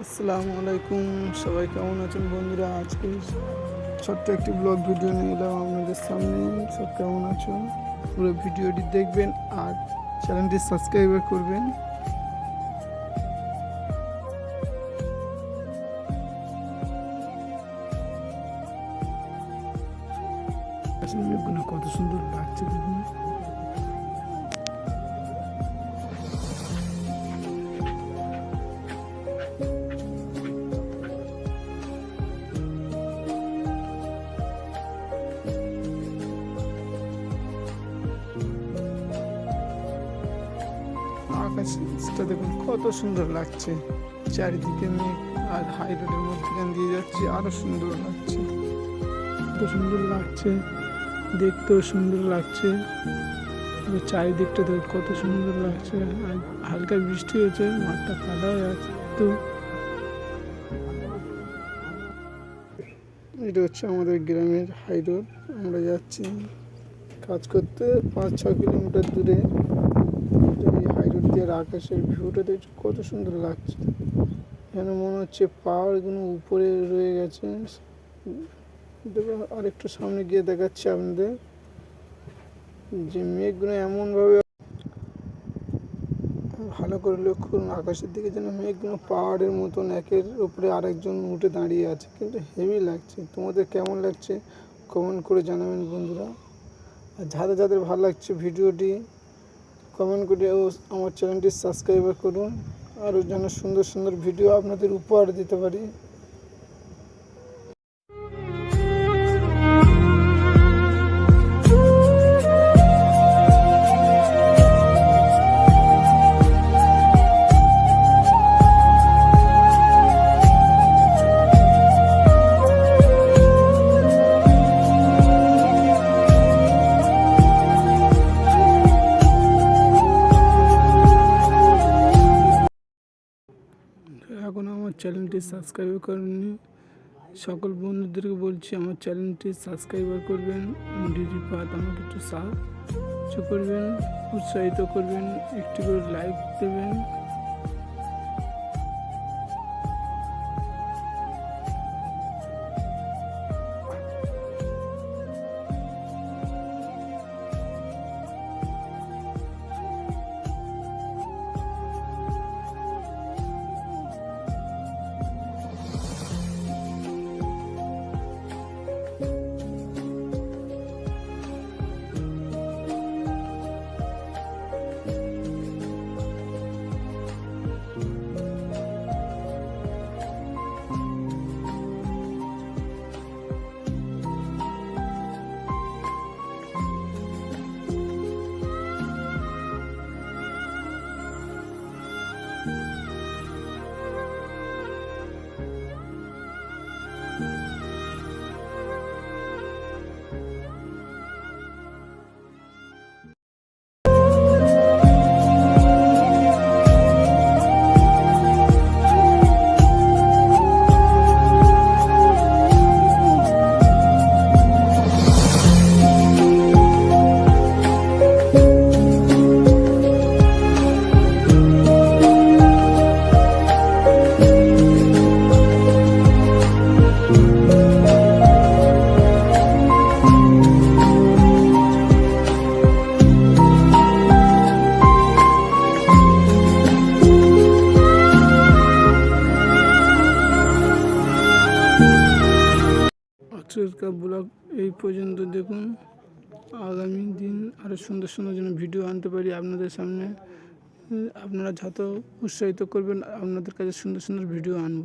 আসসালামু আলাইকুম, সবাই কেমন আছেন বন্ধুরা? আজকে ছোট্ট একটি ব্লগ ভিডিও নিয়ে এলাম আপনাদের সামনে। সব কেমন আছেন? পুরো ভিডিওটি দেখবেন আর চ্যানেলটি সাবস্ক্রাইব করবেন। কত সুন্দর লাগছে দেখুন। আকাশটা দেখুন, কত সুন্দর লাগছে। চারিদিকে আর হাই রোডের মধ্যখান দিয়ে যাচ্ছে, আরও সুন্দর লাগছে। কত সুন্দর লাগছে, দেখতেও সুন্দর লাগছে। চারিদিকটা দেখুন, কত সুন্দর লাগছে। আর হালকা বৃষ্টি হয়েছে, মাঠটা কাদা হয়ে আছে। তো এটা হচ্ছে আমাদের গ্রামের হাই রোড আমরা যাচ্ছি কাজ করতে পাঁচ ছ কিলোমিটার দূরে। আর আকাশের ভিউটা দেখছি কত সুন্দর লাগছে। যেন মনে হচ্ছে পাহাড়গুলো উপরে রয়ে গেছে। দেখো আর একটু সামনে গিয়ে দেখাচ্ছি আপনাদের। যে মেঘগুলো এমনভাবে ভালো করে লক্ষ্য করুন, আকাশের দিকে যেন মেঘগুলো পাহাড়ের মতন একের উপরে আরেকজন উঠে দাঁড়িয়ে আছে। কিন্তু হেভি লাগছে। তোমাদের কেমন লাগছে? কমেন্ট করে জানাবেন বন্ধুরা। আর যাদের যাদের ভালো লাগছে ভিডিওটি কমেন্ট করে ও আমার চ্যানেলটি সাবস্ক্রাইব করুন। আরও যেন সুন্দর সুন্দর ভিডিও আপনাদের উপহার দিতে পারি। চ্যানেলটি সাবস্ক্রাইব করেননি। সকল বন্ধুদেরকে বলছি, আমার চ্যানেলটি সাবস্ক্রাইবার করবেন। ডিডি পাত আমাকে একটু সাহায্য করবেন, উৎসাহিত করবেন, একটি করে লাইক দেবেন। আজকের ব্লগ এই পর্যন্ত। দেখুন, আগামী দিন আরও সুন্দর সুন্দর যেন ভিডিও আনতে পারি আপনাদের সামনে। আপনারা যত উৎসাহিত করবেন, আপনাদের কাছে সুন্দর সুন্দর ভিডিও আনব।